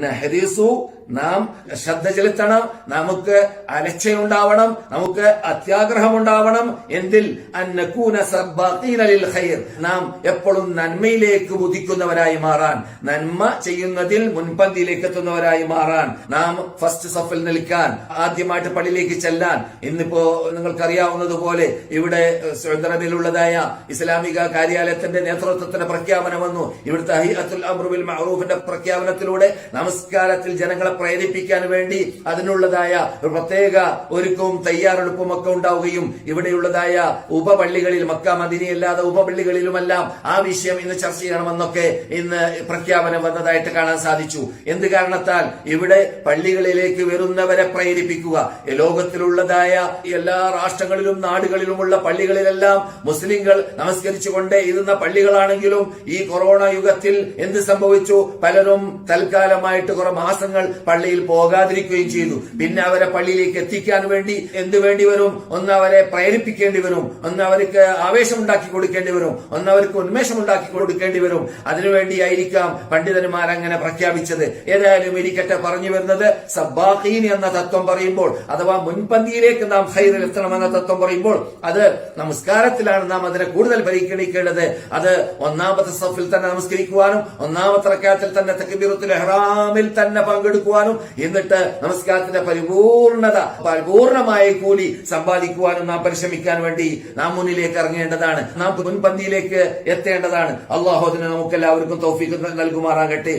നഹരീസു നാം ശ്രദ്ധ ചെലുത്തണം നമുക്ക് അലച്ചയുണ്ടാവണം നമുക്ക് അത്യാഗ്രഹം ഉണ്ടാവണം എന്തിൽ നാം എപ്പോഴും നന്മയിലേക്ക് ഉദിക്കുന്നവരായി മാറാൻ നന്മ ചെയ്യുന്നതിൽ മുൻപന്തിയിലേക്ക് എത്തുന്നവരായി മാറാൻ നാം ഫസ്റ്റ് സഫിൽ നിൽക്കാൻ ആദ്യമായിട്ട് പള്ളിയിലേക്ക് ചെല്ലാൻ. ഇന്നിപ്പോ നിങ്ങൾക്കറിയാവുന്നതുപോലെ ഇവിടെ സ്വതന്ത്രതയിലുള്ളതായ ഇസ്ലാമിക കാര്യാലയത്തിന്റെ നേതൃത്വത്തിന്റെ പ്രഖ്യാപനം വന്നു. ഇവിടുത്തെ ഹൈഅത്തുൽ അമ്രുബിൽ മഹറൂഫിന്റെ പ്രഖ്യാപനത്തിലൂടെ നമസ്കാരത്തിൽ ജനങ്ങളെ പ്രേരിപ്പിക്കാൻ വേണ്ടി അതിനുള്ളതായ പ്രത്യേക ഒരുക്കവും തയ്യാറെടുപ്പും ഒക്കെ ഉണ്ടാവുകയും ഇവിടെയുള്ളതായ ഉപപള്ളികളിൽ മക്ക മദിനിയല്ലാതെ ഉപപള്ളികളിലുമെല്ലാം ആ വിഷയം ഇന്ന് ചർച്ച ചെയ്യണമെന്നൊക്കെ ഇന്ന് പ്രഖ്യാപനം വന്നതായിട്ട് കാണാൻ സാധിച്ചു. എന്ത് കാരണത്താൽ ഇവിടെ പള്ളികളിലേക്ക് വരുന്നവരെ പ്രേരിപ്പിക്കുക. ലോകത്തിലുള്ളതായ എല്ലാ രാഷ്ട്രങ്ങളിലും നാടുകളിലുമുള്ള പള്ളികളിലെല്ലാം മുസ്ലിങ്ങൾ നമസ്കരിച്ചുകൊണ്ടേ ഇരുന്ന പള്ളികളാണെങ്കിലും ഈ കൊറോണ യുഗത്തിൽ എന്ത് സംഭവിച്ചു? പലരും തൽക്കാലമായിട്ട് കുറെ മാസങ്ങൾ പള്ളിയിൽ പോകാതിരിക്കുകയും ചെയ്തു. പിന്നെ അവരെ പള്ളിയിലേക്ക് എത്തിക്കാൻ വേണ്ടി എന്ത് വേണ്ടി വരും? ഒന്ന് അവരെ പ്രേരിപ്പിക്കേണ്ടി വരും. ഒന്ന് അവർക്ക് ആവേശം ഉണ്ടാക്കി കൊടുക്കേണ്ടി വരും. ഒന്ന് അവർക്ക് ഉന്മേഷം ഉണ്ടാക്കി കൊടുക്കേണ്ടി വരും. അതിനുവേണ്ടിയായിരിക്കാം പണ്ഡിതന്മാർ അങ്ങനെ പ്രഖ്യാപിച്ചത്. ഏതായാലും ഇരിക്കട്ടെ പറഞ്ഞു വരുന്നത് സബ്ബാഖീൻ എന്ന തത്വം പറയുമ്പോൾ അഥവാ മുൻപന്തിയിലേക്ക് നാം ഹൈറിൽ എത്തണമെന്ന തത്വം പറയുമ്പോൾ അത് നമസ്കാരത്തിലാണ് നാം അതിനെ കൂടുതൽ പരിഗണിക്കേണ്ടത്. അത് ഒന്നാമത്തെ സഫിൽ തന്നെ നമസ്കരിക്കുവാനും ഒന്നാമത്തെ റക്കാത്തിൽ തന്നെ തക്ബീറത്തുൽ ഇഹ്റാമിൽ തന്നെ പങ്കെടുക്കുവാനും എന്നിട്ട് നമസ്കാരത്തിന്റെ പരിപൂർണത പരിപൂർണമായ കൂലി സമ്പാദിക്കുവാനും നാം പരിശ്രമിക്കാൻ വേണ്ടി നാം മുന്നിലേക്ക് ഇറങ്ങേണ്ടതാണ്. നാം മുൻപന്തിയിലേക്ക് എത്തേണ്ടതാണ്. അള്ളാഹു അതിന് നമുക്ക് എല്ലാവർക്കും തോഫിക്ക് നൽകുമാറാകട്ടെ.